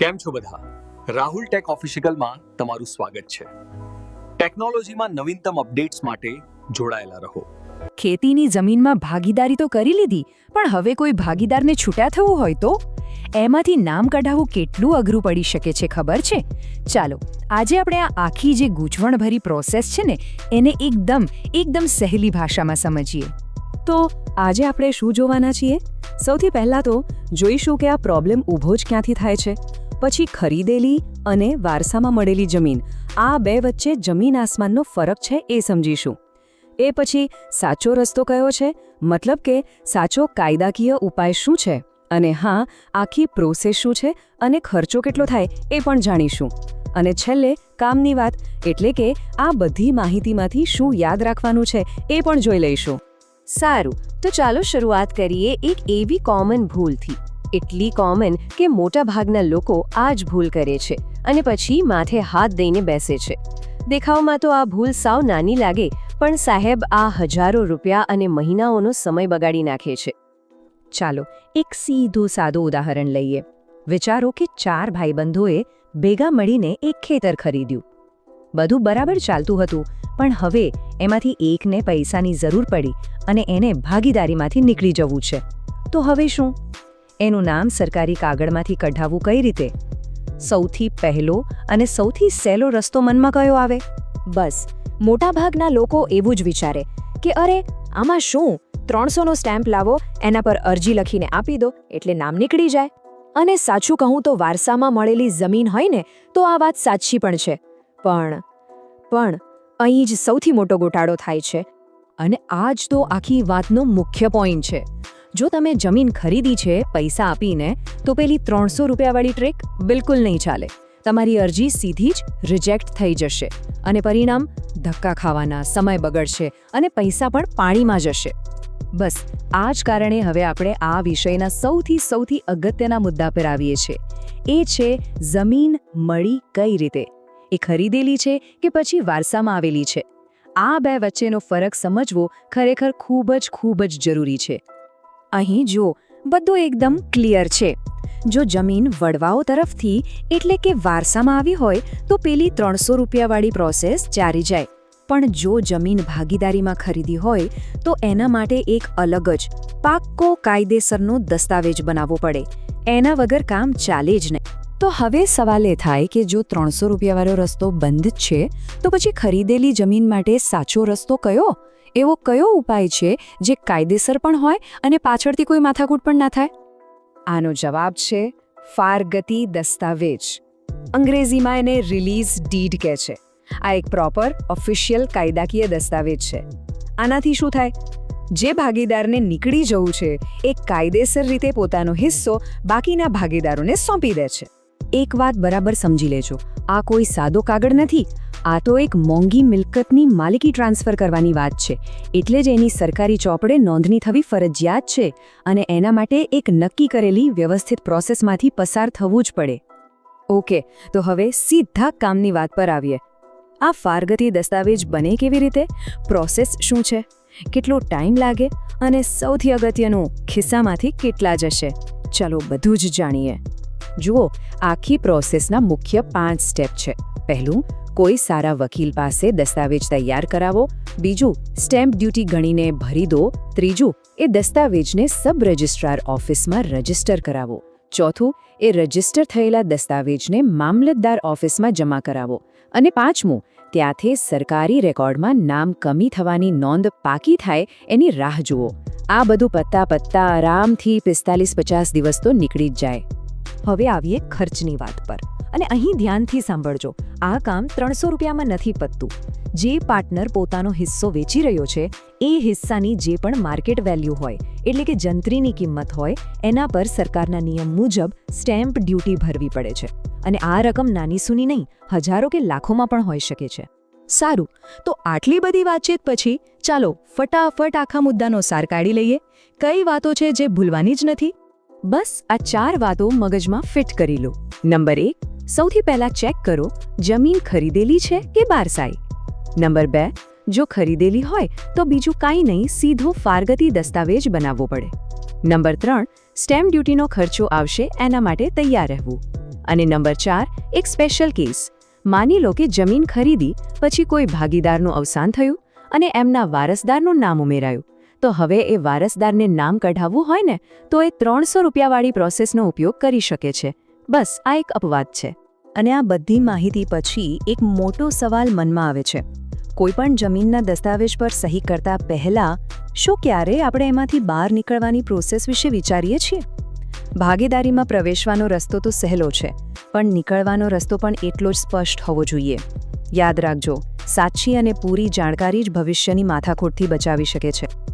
કેમ છો બધા? રાહુલ ટેક ઓફિશિયલમાં તમારું સ્વાગત છે. ટેકનોલોજીમાં નવીનતમ અપડેટ્સ માટે જોડાયેલા રહો. ખેતીની જમીનમાં ભાગીદારી તો કરી લીધી, પણ હવે કોઈ ભાગીદારને છૂટા થવું હોય તો? એમાંથી નામ કઢાવવું કેટલું અઘરું પડી શકે છે ખબર છે? ચાલો, આજે આપણે આ આખી જે ગૂંચવણભરી પ્રોસેસ છે ને, એને એકદમ એકદમ સહેલી ભાષામાં સમજીએ. તો આજે આપણે શું જોવાના છીએ? સૌથી પહેલાં તો જોઈશું કે આ પ્રોબ્લેમ ઊભો જ ક્યાંથી થાય છે. પછી ખરીદેલી અને વારસામાં મળેલી જમીન. આ બે વચ્ચે જમીન આસમાનનો ફરક છે એ સમજીશું. એ પછી સાચો રસ્તો કયો છે? મતલબ કે સાચો કાયદાકીય ઉપાય શું છે? અને હા, આખી પ્રોસેસ શું છે અને ખર્ચો કેટલો થાય એ પણ જાણીશું. અને છેલ્લે કામની વાત, એટલે કે આ બધી માહિતીમાંથી શું યાદ રાખવાનું છે એ પણ જોઈ લઈશું. સારું, તો ચાલો શરૂઆત કરીએ એક એવી કોમન ભૂલથી. એટલી કોમન કે મોટાભાગના લોકો આ જ ભૂલ કરે છે અને પછી માથે હાથ દઈને બેસે છે. દેખાવમાં તો આ ભૂલ સાવ નાની લાગે, પણ સાહેબ આ હજારો રૂપિયા અને મહિનાઓનો સમય બગાડી નાખે છે. ચાલો, એક સીધું સાદું ઉદાહરણ લઈએ. વિચારો કે ચાર ભાઈબંધોએ ભેગા મળીને એક ખેતર ખરીદ્યું. બધું બરાબર ચાલતું હતું, પણ હવે એમાંથી એકને પૈસાની જરૂર પડી અને એને ભાગીદારીમાંથી નીકળી જવું છે. તો હવે શું? એનું નામ સરકારી કાગળમાંથી કઢાવવું કઈ રીતે? સૌથી પહેલો અને સૌથી સહેલો રસ્તો મનમાં કયો આવે? બસ, મોટાભાગના લોકો એવું જ વિચારે કે અરે, આમાં શું? ત્રણસોનો સ્ટેમ્પ લાવો, એના પર અરજી લખીને આપી દો, એટલે નામ નીકળી જાય. અને સાચું કહું તો વારસામાં મળેલી જમીન હોય ને, તો આ વાત સાચી પણ છે. પણ પણ, અહીં જ સૌથી મોટો ગોટાળો થાય છે. અને આ જ તો આખી વાતનો મુખ્ય પોઈન્ટ છે. જો તમે જમીન ખરીદી છે, પૈસા આપીને, તો પેલી ત્રણસો રૂપિયાવાળી ટ્રેક બિલકુલ નહીં ચાલે. તમારી અરજી સીધી જ રિજેક્ટ થઈ જશે અને પરિણામ ધક્કા ખાવાના, સમય બગડશે અને પૈસા પણ પાણીમાં જશે. બસ, આ જ કારણે હવે આપણે આ વિષયના સૌથી સૌથી અગત્યના મુદ્દા પર આવીએ છીએ. એ છે જમીન મળી કઈ રીતે? એ ખરીદેલી છે કે પછી વારસામાં આવેલી છે? આ બે વચ્ચેનો ફરક સમજવો ખરેખર ખૂબ જ ખૂબ જ જરૂરી છે. અહીં જુઓ, બધું એકદમ ક્લિયર છે. જો જમીન વડવાઓ તરફથી, એટલે કે વારસામાં આવી હોય, તો પેલી ત્રણસો રૂપિયાવાળી પ્રોસેસ ચારી જાય. પણ જો જમીન ભાગીદારીમાં ખરીદી હોય, તો એના માટે એક અલગ જ, પાક્કો કાયદેસરનો દસ્તાવેજ બનાવવો પડે. એના વગર કામ ચાલે જ નહીં. તો હવે સવાલ એ થાય કે જો ત્રણસો રૂપિયાવાળો રસ્તો બંધ છે, તો પછી ખરીદેલી જમીન માટે સાચો રસ્તો કયો? એવો કયો ઉપાય છે જે કાયદેસર પણ હોય અને પાછળથી કોઈ માથાકૂટ પણ ના થાય? આનો જવાબ છે ફારગતિ દસ્તાવેજ. અંગ્રેજીમાં એને રિલીઝ ડીડ કહે છે. આ એક પ્રોપર ઓફિશિયલ કાયદાકીય દસ્તાવેજ છે. આનાથી શું થાય? જે ભાગીદારને નીકળી જવું છે, એ કાયદેસર રીતે પોતાનો હિસ્સો બાકીના ભાગીદારોને સોંપી દે છે. એક વાત બરાબર સમજી લેજો. આ કોઈ સાદો કાગળ નથી, આ તો એક મોંઘી મિલકતની માલિકી ટ્રાન્સફર કરવાની વાત છે. એટલે જ એની સરકારી ચોપડે નોંધણી થવી ફરજિયાત છે અને એના માટે એક નક્કી કરેલી વ્યવસ્થિત પ્રોસેસમાંથી પસાર થવું જ પડે. ઓકે, તો હવે સીધા કામની વાત પર આવીએ. આ ફારગતી દસ્તાવેજ બને કેવી રીતે? પ્રોસેસ શું છે? કેટલો ટાઈમ લાગે? અને સૌથી અગત્યનું, ખિસ્સામાંથી કેટલા જશે? ચાલો બધું જ જાણીએ. જુઓ, આખી પ્રોસેસના મુખ્ય પાંચ સ્ટેપ છે. પહેલું, કોઈ સારા વકીલ પાસે દસ્તાવેજ તૈયાર કરાવો. બીજું, સ્ટેમ્પ ડ્યુટી ગણીને ભરી દો. ત્રીજું, એ દસ્તાવેજને સબ રજિસ્ટ્રાર ઓફિસમાં રજિસ્ટર કરાવો. ચોથું, એ રજિસ્ટર થયેલા દસ્તાવેજને મામલતદાર ઓફિસમાં જમા કરાવો. અને પાંચમું, ત્યાંથી સરકારી રેકોર્ડમાં નામ કમી થવાની નોંધ પાકી થાય એની રાહ જુઓ. આ બધું પત્તા પત્તા આરામથી પિસ્તાલીસ પચાસ દિવસ તો નીકળી જ જાય. હવે આવીએ ખર્ચની વાત પર. અને અહીં ધ્યાનથી સાંભળજો, આ કામ ત્રણસો રૂપિયામાં નથી પતતું. જે પાર્ટનર પોતાનો હિસ્સો વેચી રહ્યો છે, એ હિસ્સાની જે પણ માર્કેટ વેલ્યુ હોય, એટલે કે જંત્રીની કિંમત હોય, એના પર સરકારના નિયમ મુજબ સ્ટેમ્પ ડ્યુટી ભરવી પડે છે. અને આ રકમ નાની સૂની નહીં, હજારો કે લાખોમાં પણ હોઈ શકે છે. સારું, તો આટલી બધી વાતચીત પછી ચાલો ફટાફટ આખા મુદ્દાનો સાર કાઢી લઈએ. કઈ વાતો છે જે ભૂલવાની જ નથી? બસ આ ચાર વાતો મગજમાં ફિટ કરી લો. નંબર એક, સૌથી પહેલા ચેક કરો, જમીન ખરીદેલી છે કે બારસાઈ? નંબર બે, જો ખરીદેલી હોય, તો બીજું કાંઈ નહીં, સીધો ફારગતી દસ્તાવેજ બનાવવો પડે. નંબર ત્રણ, સ્ટેમ્પ ડ્યુટીનો ખર્ચો આવશે, એના માટે તૈયાર રહેવું. અને નંબર ચાર, એક સ્પેશિયલ કેસ. માની લો કે જમીન ખરીદી, પછી કોઈ ભાગીદારનું અવસાન થયું અને એમના વારસદારનું નામ ઉમેરાયું. તો હવે એ વારસદારને નામ કઢાવવું હોય ને, તો એ ત્રણસો રૂપિયાવાળી પ્રોસેસનો ઉપયોગ કરી શકે છે. બસ, આ એક અપવાદ છે. અને આ બધી માહિતી પછી એક મોટો સવાલ મનમાં આવે છે. કોઈપણ જમીનના દસ્તાવેજ પર સહી કરતા પહેલા, શું ક્યારે આપણે એમાંથી બહાર નીકળવાની પ્રોસેસ વિશે વિચારીએ છીએ? ભાગીદારીમાં પ્રવેશવાનો રસ્તો તો સહેલો છે, પણ નીકળવાનો રસ્તો પણ એટલો જ સ્પષ્ટ હોવો જોઈએ. યાદ રાખજો, સાચી અને પૂરી જાણકારી જ ભવિષ્યની માથાકૂટથી બચાવી શકે છે.